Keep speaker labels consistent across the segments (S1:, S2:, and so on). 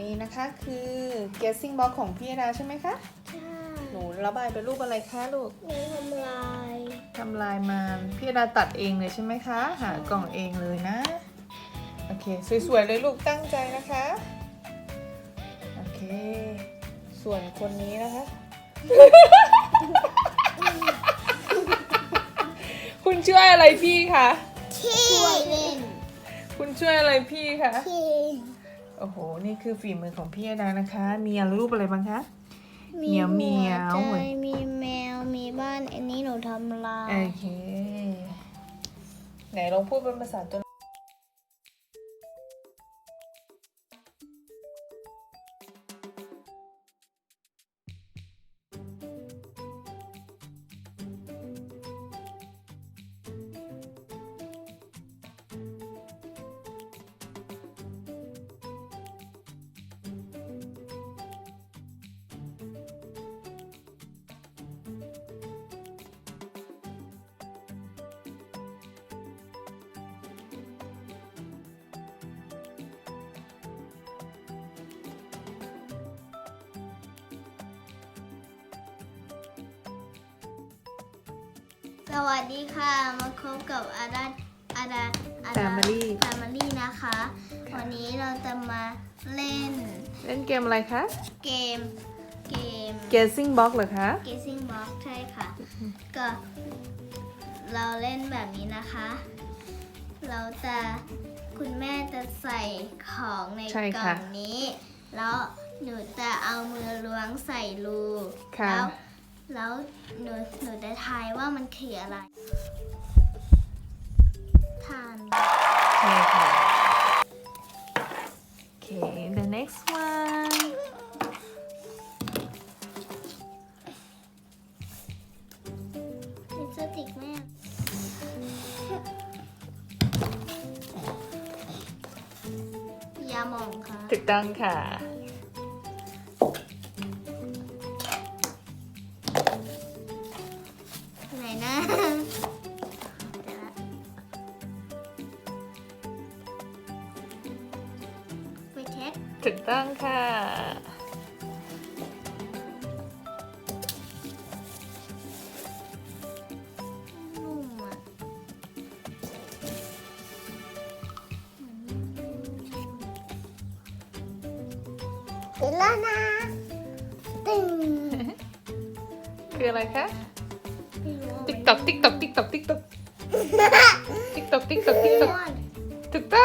S1: นี่นะคะคือ guessing box ของพี่ดาใช่ไหมคะ
S2: ใช่
S1: หนูระบายเป็นรูปอะไรคะลูก
S2: หนูทำลาย
S1: ทำลายมาพี่ดาตัดเองเลยใช่ไหมคะ หากล่องเองเลยนะ โอเค สวยๆเลยลูกตั้งใจนะคะ โอเค ส่วนคนนี้นะคะ คุณช่วยอะไรพี่คะ
S2: ช่วยเล่น
S1: คุณช่วยอะไรพี่คะ
S2: ที่
S1: โอ้โห นี่คือฝีมือของพี่ดานะคะ มีรูปอะไรบ้างคะเหมียวเหมียว
S2: หัใจมีแมว มีบ้าน อันนี้หนูทำลาย
S1: โอเค ไหนลองพูดเป็นภาษาตัว
S2: สวัสดีค่ะ มาพบกับอาดาอาดาอาดา
S1: Family
S2: แฟมิลี่นะคะ วันนี้เราจะมาเล่น
S1: เล่นเกมอะไรคะ
S2: เกมเกม
S1: guessing box เหรอคะ
S2: Guessing Box ใช่ค่ะ ก็เราเล่นแบบนี้นะคะ เราจะคุณแม่จะใส่ของใน
S1: ใช่
S2: กล่
S1: ค่ะ
S2: องนี้ แล้วหนูจะเอามือล้วงใส่รู
S1: ค่ะ
S2: แล้ว แล้วหนูหนูจะทายว่ามันคืออะไรทาน
S1: ใช่ค่ะโอเค the next one
S2: ลิปสติกแม่ยาหมองค่ะ
S1: ถูกต้องค่ะ ถูกต้องค่ะ
S2: นุ่มอะเสร็จแล้วนะตึง
S1: คืออะไรคะ
S2: ไม่รู้
S1: ติ๊กตอกติ๊กตอกติ๊กตอกติ๊กตอกติ๊กตอกติ๊กตอกติ๊กตอ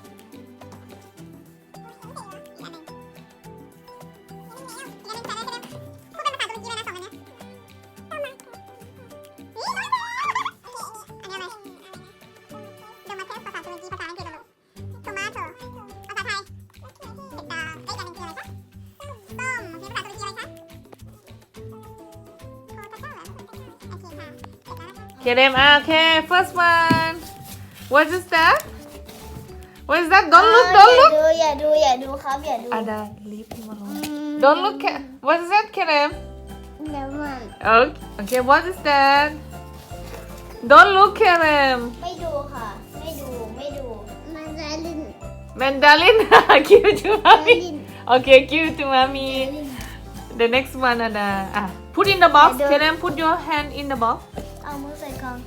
S1: ค first one what is that what is that don't look don't look
S2: อย่าดูอย่าดูอย่าดูครับอย่าดู
S1: Ada leave him alone don't look at what is that Kerem
S2: เดี๋ยวมัน
S1: okay okay what is that don't look Kerem
S2: ไม่ดูค่ะ ไม่ดูไม่ดู มันจะลิ้น
S1: Mandalin give it to
S2: ลิ้
S1: mommy
S2: น
S1: okay give it to mommy
S2: ลิ้น
S1: the next one Ada ah put in the box
S2: I don't-
S1: Kerem put your hand in the box
S2: เอามือใส่กล่อง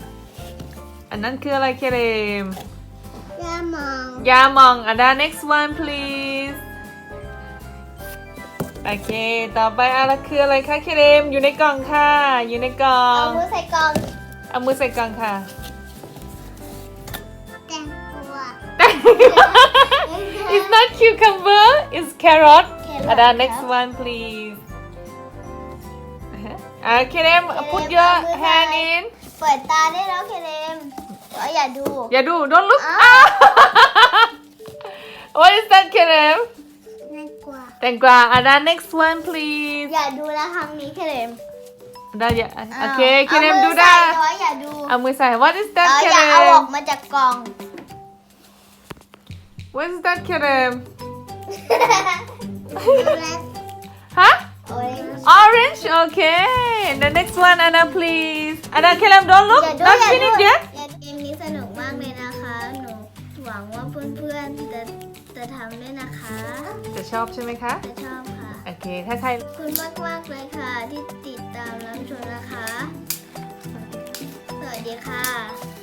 S1: อันนั้นคืออะไร Kerem
S2: ย่ามอง
S1: ยามอง Ada next one please โอเค ต่อไปอะไรคืออะไรคะเคเรมอยู่ในกล่องค่ะ อยู่ในกล่อ
S2: เอา
S1: ง
S2: มือใส่กล่อง
S1: เอามือใส่กล่องค่ะ
S2: แตงกวา
S1: แต่ carrot
S2: Carrot
S1: Ada
S2: ครับ
S1: next one please อ่า Kerem put your
S2: เอามือ
S1: hand
S2: ใส่
S1: in
S2: เปิดตาได้แล้วเคเลมเดี๋ยวอย่าดู
S1: อย่าดู don't look
S2: อ้าว
S1: What is that Kerem
S2: น่ากลัว
S1: แตงกวา Ada next one please
S2: อย่าดูนะครั้งนี้เคเลม
S1: ได้อย่า
S2: อ้าว
S1: โอเค
S2: เอา
S1: Kerem
S2: มื
S1: ดู
S2: อ
S1: ได้
S2: ใส่แต่ว่าอย่าดู
S1: เอามือใส่ What is that
S2: แล้วอย่าเอาออก
S1: Kerem
S2: มาจากกล่อง
S1: What is that Kerem
S2: ดูแล
S1: ฮะ
S2: โอ้ย
S1: Orange okay the next one Anna please Anna Kerem don't look
S2: อย่าดู
S1: not
S2: อย่าดู
S1: finished yet
S2: อย่าเกมนี้สนุกมากเลยนะคะ หนูหวังว่าเพื่อนๆจะจะทำด้วยนะคะ
S1: จะชอบใช่ไหมคะ
S2: จะชอบค่ะ
S1: โอเค ถ้าใคร
S2: ขอบคุณมากมากๆเลยค่ะ ที่ติดตามรับชมนะคะ สวัสดีค่ะ